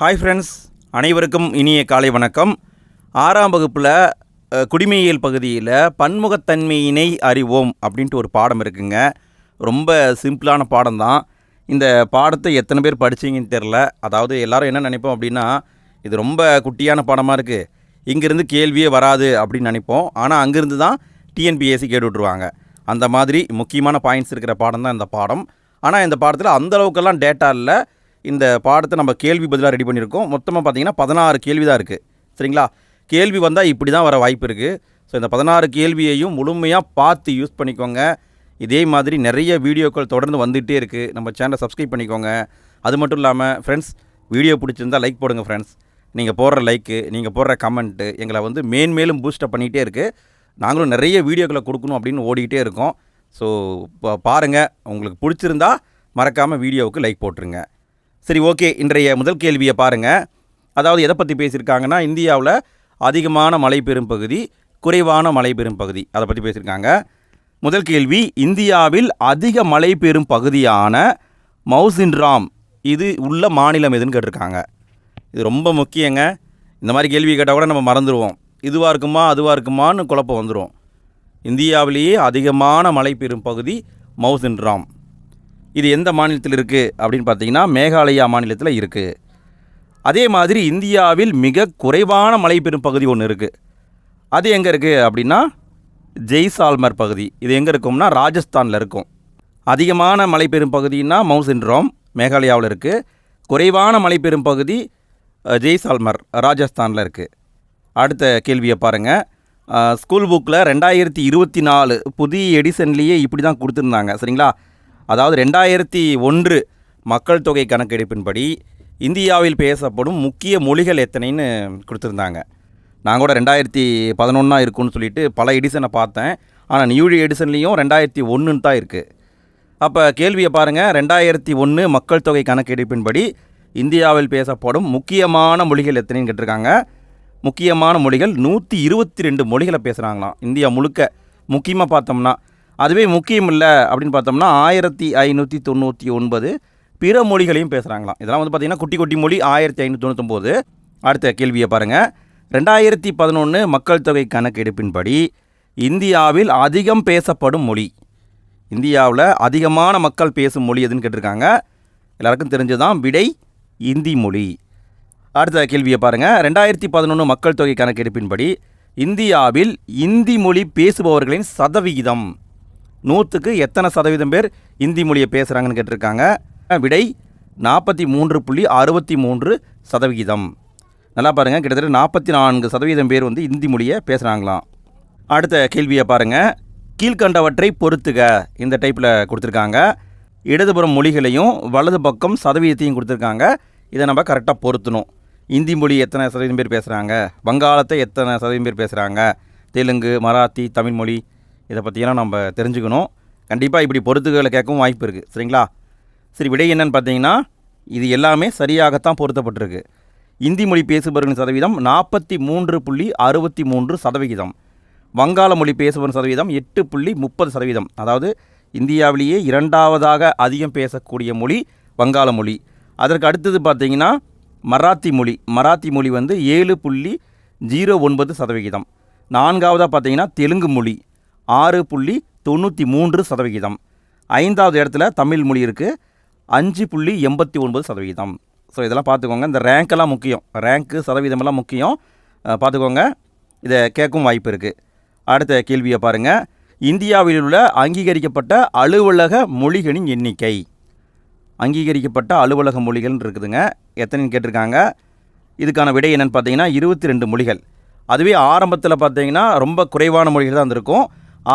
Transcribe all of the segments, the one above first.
Hi friends அனைவருக்கும் இனிய காலை வணக்கம். ஆறாம் வகுப்பில் குடிமையியல் பகுதியில் பன்முகத்தன்மையினை அறிவோம் அப்படின்ட்டு ஒரு பாடம் இருக்குங்க. ரொம்ப சிம்பிளான பாடம் தான். இந்த பாடத்தை எத்தனை பேர் படிச்சீங்கன்னு தெரில அதாவது எல்லோரும் என்ன நினைப்போம் அப்படின்னா இது ரொம்ப குட்டியான பாடமாக இருக்குது இங்கேருந்து கேள்வியே வராது அப்படின்னு நினைப்போம். ஆனால் அங்கேருந்து தான் டிஎன்பிஎஸ்சி கேட்டு விட்ருவாங்க அந்த மாதிரி முக்கியமான பாயிண்ட்ஸ் இருக்கிற பாடம் தான் இந்த பாடம். ஆனால் இந்த பாடத்தில் அந்த அளவுக்கெல்லாம் டேட்டா இல்லை. இந்த பாடத்தை நம்ம கேள்வி பதிலாக ரெடி பண்ணியிருக்கோம். மொத்தமாக பார்த்தீங்கன்னா பதினாறு கேள்வி தான் இருக்குது சரிங்களா? கேள்வி வந்தால் இப்படி தான் வர வாய்ப்பு இருக்குது ஸோ இந்த பதினாறு கேள்வியையும் முழுமையாக பார்த்து யூஸ் பண்ணிக்கோங்க. இதே மாதிரி நிறைய வீடியோக்கள் தொடர்ந்து வந்துகிட்டே இருக்குது நம்ம சேனலை சப்ஸ்கிரைப் பண்ணிக்கோங்க. அது மட்டும் இல்லாமல் ஃப்ரெண்ட்ஸ் வீடியோ பிடிச்சிருந்தா லைக் போடுங்க ஃப்ரெண்ட்ஸ் நீங்கள் போடுற லைக்கு நீங்கள் போடுற கமெண்ட்டு எங்களை வந்து மேன்மேலும் பூஸ்டப் பண்ணிகிட்டே இருக்குது நாங்களும் நிறைய வீடியோக்களை கொடுக்கணும் அப்படின்னு ஓடிக்கிட்டே இருக்கோம். ஸோ பாருங்கள் உங்களுக்கு பிடிச்சிருந்தா மறக்காமல் வீடியோவுக்கு லைக் போட்டுருங்க. சரி ஓகே. இன்றைய முதல் கேள்வியை பாருங்கள் அதாவது எதை பற்றி பேசியிருக்காங்கன்னா இந்தியாவில் அதிகமான மழை பெறும் பகுதி குறைவான மழை பெறும் பகுதி. அதை பற்றி பேசியிருக்காங்க. முதல் கேள்வி இந்தியாவில் அதிக மழை பெறும் பகுதியான மவுசின்ராம் இது உள்ள மாநிலம் எதுன்னு கேட்டிருக்காங்க. இது ரொம்ப முக்கியங்க. இந்த மாதிரி கேள்வி கேட்டால் கூட நம்ம மறந்துடுவோம் இதுவாக இருக்குமா அதுவாக இருக்குமான்னு குழப்பம் வந்துடும் இந்தியாவிலேயே அதிகமான மழை பெறும் பகுதி மவுசின்ராம் இது எந்த மாநிலத்தில் இருக்குது அப்படின்னு பார்த்தீங்கன்னா மேகாலயா மாநிலத்தில் இருக்குது அதே மாதிரி இந்தியாவில் மிக குறைவான மழை பெறும் பகுதி ஒன்று இருக்குது அது எங்கே இருக்குது அப்படின்னா ஜெய்சால்மர் பகுதி. இது எங்கே இருக்கும்னா ராஜஸ்தானில் இருக்கும். அதிகமான மழை பெறும் பகுதின்னா மவுசின்ட்ரோம் மேகாலயாவில் இருக்குது குறைவான மழை பெறும் பகுதி ஜெய்சால்மர் ராஜஸ்தானில் இருக்குது அடுத்த கேள்வியை பாருங்கள் ஸ்கூல் புக்கில் ரெண்டாயிரத்தி இருபத்தி நாலு புதிய எடிசன்லேயே இப்படி தான் கொடுத்துருந்தாங்க. சரிங்களா? அதாவது ரெண்டாயிரத்தி ஒன்று மக்கள் தொகை கணக்கெடுப்பின்படி இந்தியாவில் பேசப்படும் முக்கிய மொழிகள் எத்தனைன்னு கொடுத்துருந்தாங்க. நான் கூட ரெண்டாயிரத்தி பதினொன்றா இருக்குன்னு சொல்லிட்டு பல எடிசனை பார்த்தேன். ஆனால் நியூ எடிசன்லேயும் ரெண்டாயிரத்தி ஒன்றுன்னு தான் இருக்குது அப்போ கேள்வியை பாருங்கள் ரெண்டாயிரத்தி ஒன்று மக்கள் தொகை கணக்கெடுப்பின்படி இந்தியாவில் பேசப்படும் முக்கியமான மொழிகள் எத்தனைன்னு கேட்டிருக்காங்க. முக்கியமான மொழிகள் நூற்றி இருபத்தி ரெண்டு மொழிகளை பேசுகிறாங்களாம் இந்தியா முழுக்க. முக்கியமாக பார்த்தோம்னா அதுவே முக்கியம் இல்லை அப்படின்னு பார்த்தோம்னா ஆயிரத்தி ஐநூற்றி தொண்ணூற்றி ஒன்பது பிற மொழிகளையும் பேசுகிறாங்களாம் இதெல்லாம் வந்து பார்த்திங்கன்னா குட்டி குட்டி மொழி ஆயிரத்தி ஐநூற்றி தொண்ணூத்தொம்போது. அடுத்த கேள்வியை பாருங்கள் ரெண்டாயிரத்தி பதினொன்று மக்கள் தொகை கணக்கெடுப்பின்படி இந்தியாவில் அதிகம் பேசப்படும் மொழி. இந்தியாவில் அதிகமான மக்கள் பேசும் மொழி எதுன்னு கேட்டிருக்காங்க. எல்லாருக்கும் தெரிஞ்சதான் விடை இந்தி மொழி. அடுத்த கேள்வியை பாருங்கள் ரெண்டாயிரத்தி பதினொன்று மக்கள் தொகை கணக்கெடுப்பின்படி இந்தியாவில் இந்தி மொழி பேசுபவர்களின் சதவிகிதம் நூற்றுக்கு எத்தனை சதவீதம் பேர் இந்தி மொழியை பேசுகிறாங்கன்னு கேட்டிருக்காங்க. விடை நாற்பத்தி மூன்று புள்ளி அறுபத்தி மூன்று சதவிகிதம். நல்லா பாருங்கள் கிட்டத்தட்ட நாற்பத்தி நான்கு சதவீதம் பேர் வந்து இந்தி மொழியை பேசுகிறாங்களாம் அடுத்த கேள்வியை பாருங்கள் கீழ்கண்டவற்றை பொறுத்துக இந்த டைப்பில் கொடுத்துருக்காங்க. இடதுபுறம் மொழிகளையும் வலது பக்கம் சதவீதத்தையும் கொடுத்துருக்காங்க. இதை நம்ம கரெக்டாக பொருத்தணும். இந்தி மொழி எத்தனை சதவீதம் பேர் பேசுகிறாங்க வங்காளத்தை எத்தனை சதவீதம் பேர் பேசுகிறாங்க தெலுங்கு மராத்தி தமிழ் மொழி இதை பற்றியெல்லாம் நம்ம தெரிஞ்சுக்கணும். கண்டிப்பாக இப்படி பொருத்துகளை கேட்கவும் வாய்ப்பு இருக்குது சரிங்களா? சரி விடை என்னன்னு பார்த்தீங்கன்னா இது எல்லாமே சரியாகத்தான் பொருத்தப்பட்டிருக்கு. இந்தி மொழி பேசுபவர்களின் சதவீதம் நாற்பத்தி மூன்று புள்ளி அறுபத்தி மூன்று சதவிகிதம். வங்காள மொழி பேசுபவரின் சதவீதம் எட்டு புள்ளி முப்பது சதவீதம். அதாவது இந்தியாவிலேயே இரண்டாவதாக அதிகம் பேசக்கூடிய மொழி வங்காள மொழி. அதற்கு அடுத்தது பார்த்தீங்கன்னா மராத்தி மொழி. மராத்தி மொழி வந்து ஏழு புள்ளி ஜீரோ ஒன்பது சதவிகிதம். நான்காவதாக பார்த்தீங்கன்னா தெலுங்கு மொழி. ஆறு புள்ளி தொண்ணூற்றி மூன்று சதவிகிதம். ஐந்தாவது இடத்துல தமிழ் மொழி இருக்குது அஞ்சு புள்ளி எண்பத்தி ஒன்பது சதவிகிதம். ஸோ இதெல்லாம் பார்த்துக்கோங்க. இந்த ரேங்க்கெல்லாம் முக்கியம். ரேங்க்கு சதவீதமெல்லாம் முக்கியம். பார்த்துக்கோங்க. இதை கேட்கும் வாய்ப்பு இருக்குது அடுத்த கேள்வியை பாருங்கள் இந்தியாவில் உள்ள அங்கீகரிக்கப்பட்ட அலுவலக மொழிகளின் எண்ணிக்கை. அங்கீகரிக்கப்பட்ட அலுவலக மொழிகள்னு இருக்குதுங்க. எத்தனைன்னு கேட்டிருக்காங்க. இதுக்கான விடை என்னென்னு பார்த்தீங்கன்னா இருபத்தி ரெண்டு மொழிகள். அதுவே ஆரம்பத்தில் பார்த்தீங்கன்னா ரொம்ப குறைவான மொழிகள் தான் இருந்திருக்கும்.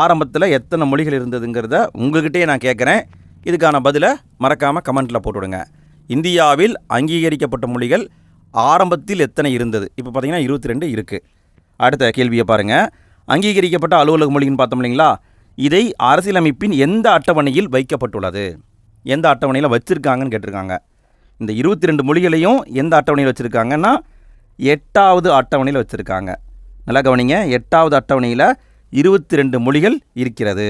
ஆரம்பத்தில் எத்தனை மொழிகள் இருந்ததுங்கிறத உங்கள்கிட்டயே நான் கேட்குறேன் இதுக்கான பதிலை மறக்காமல் கமெண்ட்டில் போட்டுவிடுங்க இந்தியாவில் அங்கீகரிக்கப்பட்ட மொழிகள் ஆரம்பத்தில் எத்தனை இருந்தது? இப்போ பார்த்தீங்கன்னா இருபத்தி ரெண்டு இருக்குது அடுத்த கேள்வியை பாருங்கள் அங்கீகரிக்கப்பட்ட அலுவலக மொழின்னு பார்த்தோம் இல்லைங்களா? இதை அரசியலமைப்பின் எந்த அட்டவணையில் வைக்கப்பட்டுள்ளது? எந்த அட்டவணையில் வச்சுருக்காங்கன்னு கேட்டிருக்காங்க. இந்த இருபத்தி ரெண்டு மொழிகளையும் எந்த அட்டவணையில் வச்சுருக்காங்கன்னா எட்டாவது அட்டவணையில் வச்சுருக்காங்க. நல்லா கவனிங்க. எட்டாவது அட்டவணையில் இருபத்தி ரெண்டு மொழிகள் இருக்கிறது.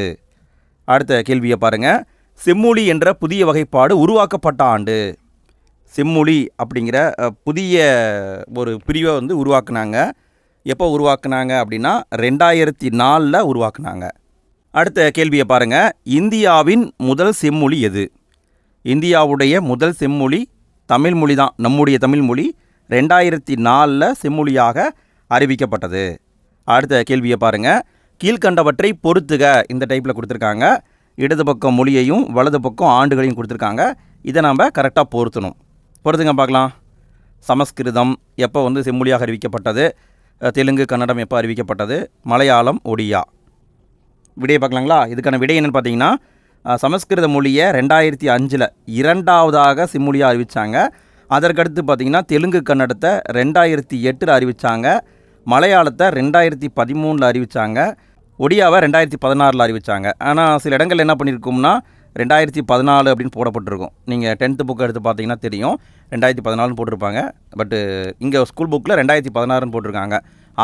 அடுத்த கேள்வியை பாருங்கள் செம்மொழி என்ற புதிய வகைப்பாடு உருவாக்கப்பட்ட ஆண்டு. செம்மொழி அப்படிங்கிற புதிய ஒரு பிரிவை வந்து உருவாக்குனாங்க. எப்போ உருவாக்குனாங்க அப்படின்னா ரெண்டாயிரத்தி நாலில் உருவாக்குனாங்க. அடுத்த கேள்வியை பாருங்கள் இந்தியாவின் முதல் செம்மொழி எது? இந்தியாவுடைய முதல் செம்மொழி தமிழ் மொழி தான். நம்முடைய தமிழ் மொழி ரெண்டாயிரத்தி நாலில் செம்மொழியாக அறிவிக்கப்பட்டது. அடுத்த கேள்வியை பாருங்கள் கீழ்கண்டவற்றை பொறுத்துக இந்த டைப்பில் கொடுத்துருக்காங்க. இடது பக்கம் மொழியையும் வலது பக்கம் ஆண்டுகளையும் கொடுத்துருக்காங்க. இதை நாம் கரெக்டாக பொருத்தணும். பொறுத்துங்க பார்க்கலாம். சமஸ்கிருதம் எப்போ வந்து செம்மொழியாக அறிவிக்கப்பட்டது? தெலுங்கு கன்னடம் எப்போ அறிவிக்கப்பட்டது? மலையாளம் ஒடியா. விடையை பார்க்கலாங்களா? இதுக்கான விடை என்னென்னு பார்த்தீங்கன்னா சமஸ்கிருத மொழியை ரெண்டாயிரத்தி அஞ்சில் இரண்டாவதாக செம்மொழியாக அறிவித்தாங்க அதற்கடுத்து பார்த்தீங்கன்னா தெலுங்கு கன்னடத்தை ரெண்டாயிரத்தி எட்டில் அறிவித்தாங்க மலையாளத்தை ரெண்டாயிரத்தி பதிமூணில் அறிவித்தாங்க ஒடியாவை ரெண்டாயிரத்தி பதினாறில் அறிவித்தாங்க ஆனால் சில இடங்கள் என்ன பண்ணியிருக்கோம்னா ரெண்டாயிரத்தி பதினாலு அப்படின்னு போடப்பட்டிருக்கும். நீங்கள் டென்த்து புக் எடுத்து பார்த்தீங்கன்னா தெரியும். ரெண்டாயிரத்தி பதினாலுன்னு போட்டிருப்பாங்க. பட்டு இங்கே ஸ்கூல் புக்கில் ரெண்டாயிரத்தி பதினாறுன்னு போட்டிருக்காங்க.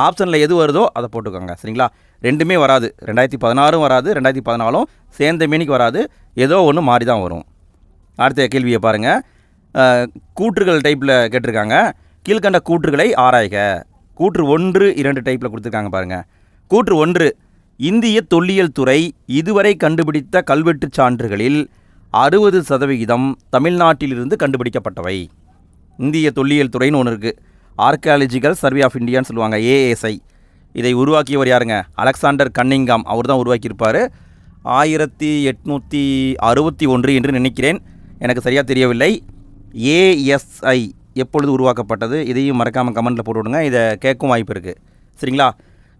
ஆப்ஷனில் எது வருதோ அதை போட்டுக்கோங்க. சரிங்களா? ரெண்டுமே வராது. ரெண்டாயிரத்தி பதினாறும் வராது. ரெண்டாயிரத்தி பதினாலும் சேர்ந்த மீனிக்கு வராது. ஏதோ ஒன்று மாறி தான் வரும். அடுத்த கேள்வியை பாருங்கள் கூற்றுகள் டைப்பில் கேட்டிருக்காங்க. கீழ்கண்ட கூற்றுகளை ஆராய்க. கூற்று ஒன்று இரண்டு டைப்பில் கொடுத்துருக்காங்க பாருங்கள் கூற்று ஒன்று இந்திய தொல்லியல் துறை இதுவரை கண்டுபிடித்த கல்வெட்டுச் சான்றுகளில் அறுபது சதவிகிதம் தமிழ்நாட்டிலிருந்து கண்டுபிடிக்கப்பட்டவை. இந்திய தொல்லியல் துறைன்னு ஒன்று இருக்குது ஆர்கியாலஜிக்கல் சர்வே ஆஃப் இந்தியான்னு சொல்லுவாங்க ஏஎஸ்ஐ இதை உருவாக்கியவர் யாருங்க? அலெக்சாண்டர் கன்னிங்காம் அவர் தான் உருவாக்கியிருப்பார். ஆயிரத்தி எட்நூற்றி அறுபத்தி ஒன்று என்று நினைக்கிறேன். எனக்கு சரியாக தெரியவில்லை. ஏஎஸ்ஐ எப்பொழுது உருவாக்கப்பட்டது? இதையும் மறக்காமல் கமெண்ட்டில் போட்டு விடுங்க இதை கேட்கும் வாய்ப்பு இருக்குது சரிங்களா?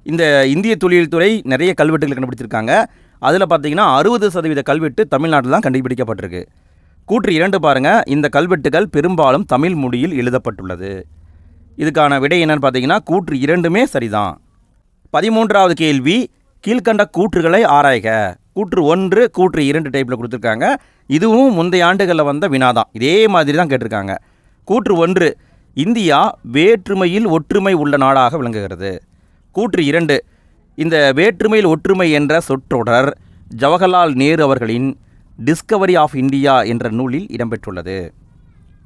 இந்த இந்திய தொழில்துறை நிறைய கல்வெட்டுகள் கண்டுபிடிச்சிருக்காங்க. அதில் பார்த்தீங்கன்னா அறுபது சதவீத கல்வெட்டு தமிழ்நாட்டில் தான் கண்டுபிடிக்கப்பட்டிருக்கு. கூற்று இரண்டு பாருங்கள் இந்த கல்வெட்டுகள் பெரும்பாலும் தமிழ் மொழியில் எழுதப்பட்டுள்ளது. இதுக்கான விடை என்னென்னு பார்த்தீங்கன்னா கூற்று இரண்டுமே சரிதான். பதிமூன்றாவது கேள்வி கீழ்க்கண்ட கூற்றுகளை ஆராய்க. கூற்று ஒன்று கூற்று இரண்டு டைப்பில் கொடுத்துருக்காங்க. இதுவும் முந்தைய ஆண்டுகளில் வந்த வினாதான். இதே மாதிரி தான் கேட்டிருக்காங்க. கூற்று ஒன்று இந்தியா வேற்றுமையில் ஒற்றுமை உள்ள நாடாக விளங்குகிறது. கூற்று இரண்டு. இந்த வேற்றுமையில் ஒற்றுமை என்ற சொற்றொடர் ஜவஹர்லால் நேரு அவர்களின் டிஸ்கவரி ஆஃப் இந்தியா என்ற நூலில் இடம்பெற்றுள்ளது.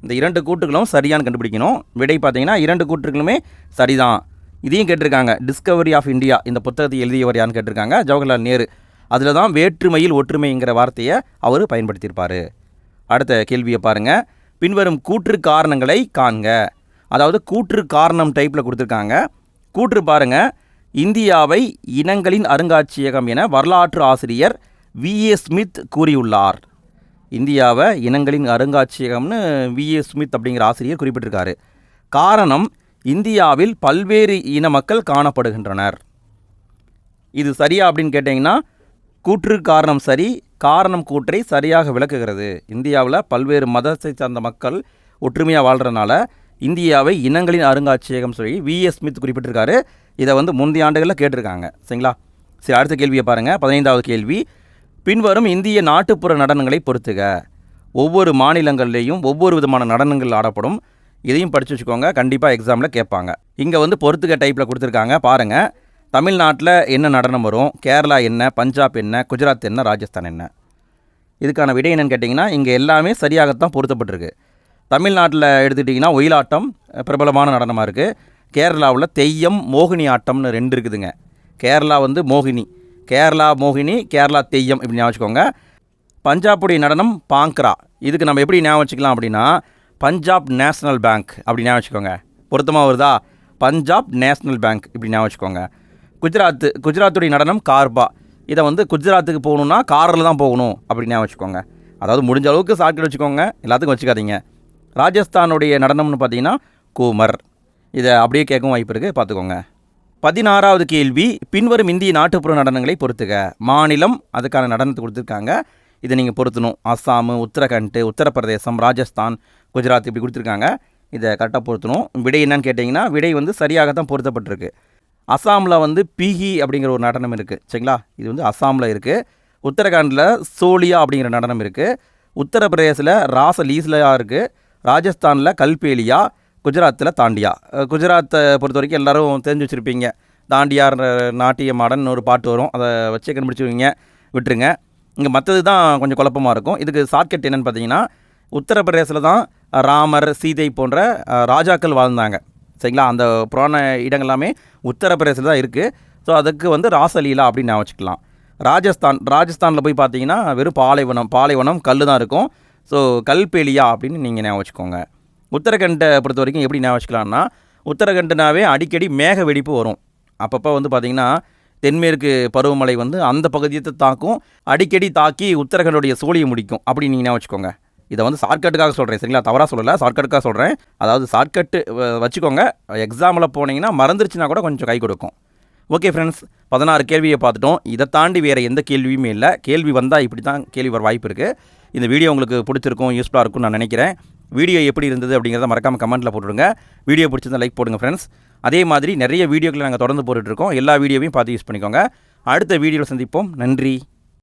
இந்த இரண்டு கூற்றுகளும் சரியான்னு கண்டுபிடிக்கணும். விடை பார்த்தீங்கன்னா இரண்டு கூற்றுகளுமே சரிதான். இதையும் கேட்டிருக்காங்க. டிஸ்கவரி ஆஃப் இந்தியா இந்த புத்தகத்தை எழுதியவர் யாருன்னு கேட்டிருக்காங்க? ஜவஹர்லால் நேரு. அதில் தான் வேற்றுமையில் ஒற்றுமைங்கிற வார்த்தையை அவர் பயன்படுத்தியிருப்பார். அடுத்த கேள்வியை பாருங்கள் பின்வரும் கூற்று காரணங்களை காண்க. அதாவது கூற்று காரணம் டைப்பில் கொடுத்துருக்காங்க. கூற்று பாருங்க. இந்தியாவை இனங்களின் அருங்காட்சியகம் என வரலாற்று ஆசிரியர் வி. ஏ. ஸ்மித் கூறியுள்ளார். இந்தியாவை இனங்களின் அருங்காட்சியகம்னு வி. ஏ. ஸ்மித் அப்படிங்கிற ஆசிரியர் குறிப்பிட்டிருக்காரு. காரணம் இந்தியாவில் பல்வேறு இன மக்கள் காணப்படுகின்றனர். இது சரியா அப்படின்னு கேட்டிங்கன்னா கூற்று காரணம் சரி காரணம் கூற்றை சரியாக விளக்குகிறது. இந்தியாவில் பல்வேறு மதத்தை சார்ந்த மக்கள் ஒற்றுமையாக வாழ்கிறனால இந்தியாவை இனங்களின் அருங்காட்சியகம் சொல்லி விஎஸ் ஸ்மித் குறிப்பிட்டிருக்காரு. இதை வந்து முந்தைய ஆண்டுகளில் கேட்டிருக்காங்க. சரிங்களா? சரி அடுத்த கேள்வியை பாருங்கள் பதினைந்தாவது கேள்வி. பின்வரும் இந்திய நாட்டுப்புற நடனங்களை பொறுத்துக. ஒவ்வொரு மாநிலங்கள்லேயும் ஒவ்வொரு விதமான நடனங்கள் ஆடப்படும். இதையும் படித்து வச்சுக்கோங்க. கண்டிப்பாக எக்ஸாமில் கேட்பாங்க. இங்கே வந்து பொறுத்துக்க டைப்பில் கொடுத்துருக்காங்க. பாருங்கள் தமிழ்நாட்டில் என்ன நடனம் வரும்? கேரளா என்ன? பஞ்சாப் என்ன? குஜராத் என்ன? ராஜஸ்தான் என்ன? இதுக்கான விடை என்னன்னு கேட்டிங்கன்னா இங்கே எல்லாமே சரியாகத்தான் பொருத்தப்பட்டிருக்கு. தமிழ்நாட்டில் எடுத்துக்கிட்டிங்கன்னா ஒயிலாட்டம் பிரபலமான நடனமாக இருக்குது கேரளாவில் தெய்யம் மோகினி ஆட்டம்னு ரெண்டு இருக்குதுங்க. கேரளா வந்து மோகினி. கேரளா மோகினி கேரளா தெய்யம் இப்படி ஞாபகம் வச்சுக்கோங்க. பஞ்சாபுடைய நடனம் பாங்க்ரா. இதுக்கு நம்ம எப்படி ஞாபகம் வச்சுக்கலாம் அப்படின்னா பஞ்சாப் நேஷ்னல் பேங்க் அப்படி ஞாபகம் வச்சுக்கோங்க. பொருத்தமாக வருதா? பஞ்சாப் நேஷ்னல் பேங்க் இப்படி ஞாபகம் வச்சுக்கோங்க. குஜராத் குஜராத்துடைய நடனம் கார்பா. இதை வந்து குஜராத்துக்கு போகணுன்னா காரில் தான் போகணும் அப்படி ஞாபகம் வச்சுக்கோங்க. அதாவது முடிஞ்ச அளவுக்கு ஷார்ட்கட் வச்சுக்கோங்க. எல்லாத்துக்கும் வச்சுக்காதீங்க. ராஜஸ்தானுடைய நடனம்னு பார்த்தீங்கன்னா கூமர். இதை அப்படியே கேட்கவும் வாய்ப்பு இருக்குது பார்த்துக்கோங்க. பதினாறாவது கேள்வி பின்வரும் இந்திய நாட்டுப்புற நடனங்களை பொறுத்துக. மாநிலம் அதுக்கான நடனத்தை கொடுத்துருக்காங்க. இதை நீங்கள் பொருத்தணும். அஸ்ஸாமு உத்தரகண்ட் உத்தரப்பிரதேசம் ராஜஸ்தான் குஜராத் இப்படி கொடுத்துருக்காங்க. இதை கரெக்டாக பொருத்தணும். விடை என்னன்னு கேட்டிங்கன்னா விடை வந்து சரியாக தான் பொருத்தப்பட்டிருக்கு. அஸ்ஸாமில் வந்து பிஹி அப்படிங்கிற ஒரு நடனம் இருக்குது சரிங்களா? இது வந்து அஸ்ஸாமில் இருக்குது உத்தரகாண்டில் சோலியா அப்படிங்கிற நடனம் இருக்குது உத்தரப்பிரதேசில் ராச லீஸ்லயா இருக்குது ராஜஸ்தானில் கல்பேலியா குஜராத்தில் தாண்டியா. குஜராத்தை பொறுத்த வரைக்கும் எல்லோரும் தெரிஞ்சு வச்சுருப்பீங்க. தாண்டியார் நாட்டிய மாடன் ஒரு பாட்டு வரும். அதை வச்சே கண்டுபிடிச்சுவீங்க விட்டுருங்க. இங்கே மற்றது தான் கொஞ்சம் குழப்பமாக இருக்கும். இதுக்கு ஷார்ட்கட் என்னென்னு பார்த்தீங்கன்னா உத்தரப்பிரதேசில் தான் ராமர் சீதை போன்ற ராஜாக்கள் வாழ்ந்தாங்க. சரிங்களா? அந்த புராண இடங்கள் எல்லாமே உத்தரப்பிரதேசில் தான் இருக்குது ஸோ அதுக்கு வந்து ராசலீலா அப்படின்னு நான் வச்சுக்கலாம். ராஜஸ்தான் ராஜஸ்தானில் போய் பார்த்தீங்கன்னா வெறும் பாலைவனம் பாலைவனம் கல் தான் இருக்கும். ஸோ கல்பேலியா அப்படின்னு நீங்கள் ஞாபகம் வச்சுக்கோங்க. உத்தரகண்டை பொறுத்த வரைக்கும் எப்படி ஞாபகம் வச்சுக்கலாம்னா உத்தரகண்டனாவே அடிக்கடி மேக வெடிப்பு வரும். அப்பப்போ வந்து பார்த்திங்கன்னா தென்மேற்கு பருவமழை வந்து அந்த பகுதியை தாக்கும் அடிக்கடி தாக்கி உத்தரகண்டுடைய சோழியை முடிக்கும். அப்படி நீங்கள் ஞாபகம் வச்சுக்கோங்க. இதை வந்து ஷார்ட்கட்டுக்காக சொல்கிறேன் சரிங்களா? தவறாக சொல்லலை ஷார்ட்கட்டுக்காக சொல்கிறேன் அதாவது ஷார்ட்கட்டு வச்சுக்கோங்க. எக்ஸாமில் போனீங்கன்னா மறந்துருச்சுன்னா கூட கொஞ்சம் கை கொடுக்கும். ஓகே ஃப்ரெண்ட்ஸ் பதினாறு கேள்வியை பார்த்துட்டோம். இதை தாண்டி வேறு எந்த கேள்வியுமே இல்லை. கேள்வி வந்தால் இப்படி தான் கேள்வி வர வாய்ப்பு இருக்குது இந்த வீடியோ உங்களுக்கு பிடிச்சிருக்கும் யூஸ்ஃபுல்லாக இருக்கும்னு நான் நினைக்கிறேன். வீடியோ எப்படி இருந்தது அப்படிங்கிறத மறக்காமல் கமெண்ட்டில் போட்டுவிடுங்க வீடியோ பிடிச்சிருந்தா லைக் போடுங்க ஃப்ரெண்ட்ஸ் அதே மாதிரி நிறைய வீடியோக்களை நாங்கள் தொடர்ந்து போட்டுட்ருக்கோம் எல்லா வீடியோவையும் பார்த்து யூஸ் பண்ணிக்கோங்க. அடுத்த வீடியோவில் சந்திப்போம். நன்றி.